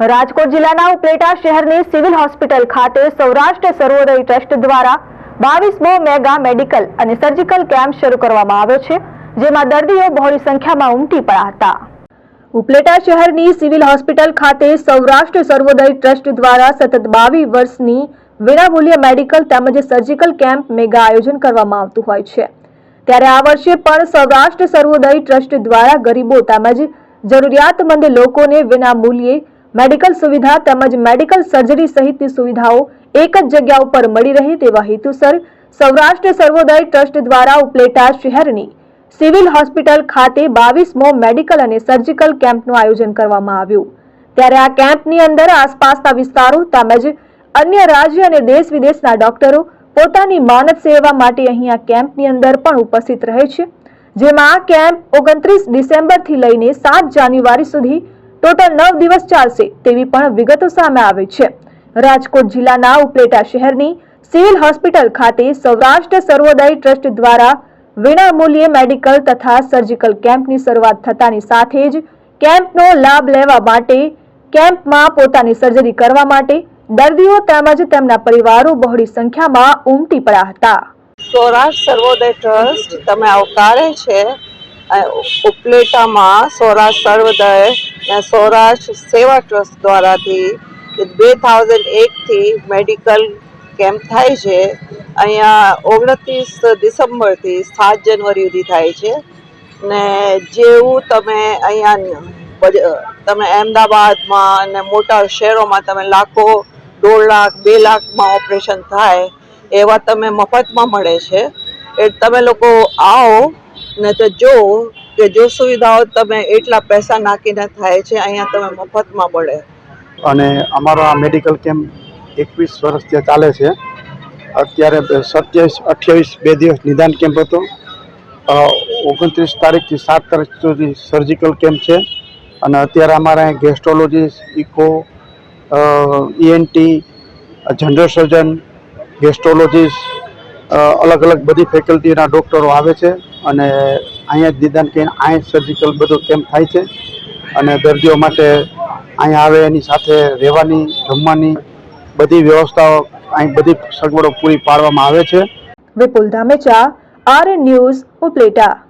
રાજકોટ જિલ્લાના ઉપલેટા શહેરની civil hospital ખાતે સૌરાષ્ટ્ર સર્વોદય ટ્રસ્ટ દ્વારા બાવીસમો મેગા મેડિકલ અને સર્જિકલ કેમ્પ શરૂ કરવામાં આવ્યો છે, જેમાં દર્દીઓ બહોળી સંખ્યામાં ઉમટી પડ્યા હતા. ઉપલેટા શહેરની સિવિલ હોસ્પિટલ ખાતે સૌરાષ્ટ્ર સર્વોદય ટ્રસ્ટ દ્વારા સતત બાવીસ વર્ષની વિનામૂલ્ય મેડિકલ તેમજ સર્જિકલ કેમ્પ મેગા આયોજન કરવામાં આવતું હોય છે. ત્યારે આ વર્ષે પણ સૌરાષ્ટ્ર સર્વોદય ટ્રસ્ટ દ્વારા ગરીબો તેમજ જરૂરિયાતમંદ લોકોને વિનામૂલ્યે મેડિકલ સુવિધા તેમજ મેડિકલ સર્જરી સહિતની સુવિધાઓ એક જ જગ્યા ઉપર મળી રહે તેવા હેતુસર સૌરાષ્ટ્ર સર્વોદય ટ્રસ્ટ દ્વારા ઉપલેટા શહેરની સિવિલ હોસ્પિટલ ખાતે બાવીસમો મેડિકલ અને સર્જિકલ કેમ્પનું આયોજન કરવામાં આવ્યું. ત્યારે આ કેમ્પની અંદર આસપાસના વિસ્તારો તેમજ અન્ય રાજ્ય અને દેશ વિદેશના ડોક્ટરો પોતાની માનદ સેવા માટે અહીં આ કેમ્પની અંદર પણ ઉપસ્થિત રહે છે. જેમાં આ કેમ્પ ઓગણત્રીસ ડિસેમ્બરથી લઈને સાત જાન્યુઆરી સુધી ટોટલ નવ દિવસ ચાલશે તેવી પણ વિગતો સામે આવી છે. રાજકોટ જિલ્લાના ઉપલેટા શહેરની સિવિલ હોસ્પિટલ ખાતે સૌરાષ્ટ્ર સર્વોદય ટ્રસ્ટ દ્વારા વિનામૂલ્યે મેડિકલ તથા સર્જિકલ કેમ્પની શરૂઆત થતાની સાથે જ કેમ્પનો લાભ લેવા માટે કેમ્પમાં પોતાની સર્જરી કરવા માટે દર્દીઓ તેમજ તેમના પરિવારો બહોળી સંખ્યામાં ઉમટી પડ્યા હતા. સૌરાષ્ટ્ર સર્વોદય ટ્રસ્ટ તમે આવકારે છે ઉપલેટામાં સૌરાષ્ટ્ર સર્વોદય સૌરાષ્ટ્ર સેવા ટ્રસ્ટ દ્વારાથી બે થાઉઝન્ડ એકથી મેડિકલ કેમ્પ થાય છે. અહીંયા ઓગણત્રીસ ડિસેમ્બરથી સાત જનવરી સુધી થાય છે. ને જેવું તમે અહીંયા તમે અહેમદાબાદમાં અને મોટા શહેરોમાં તમે લાખો, દોઢ લાખ, બે લાખમાં ઓપરેશન થાય, એવા તમે મફતમાં મળે છે. એ તમે લોકો આવો ને તો જો કે જો સુવિધાઓ તમે એટલા પૈસા નાખીને થાય છે, અહીંયા તમે મફતમાં મળે. અને અમારો આ મેડિકલ કેમ્પ એકવીસ વર્ષથી ચાલે છે, અત્યારે સત્યાવીસ, અઠ્યાવીસ બે દિવસ નિદાન કેમ્પ હતો. ઓગણત્રીસ તારીખથી સાત તારીખ સુધી સર્જિકલ કેમ્પ છે. અને અત્યારે અમારે gastrologist echo ENT general surgeon gastrologist અલગ અલગ બધી ફેકલ્ટીના ડૉક્ટરો આવે છે. અને અહીંયા જ નિદાન કરીને અહીં સર્જિકલ બધું કેમ્પ થાય છે? અને દર્દીઓ માટે અહીંયા આવે એની સાથે રહેવાની, જમવાની બધી વ્યવસ્થાઓ અહીં બધી સગવડો પૂરી પાડવામાં આવે છે. Vipul Dhamecha R news, Upleta.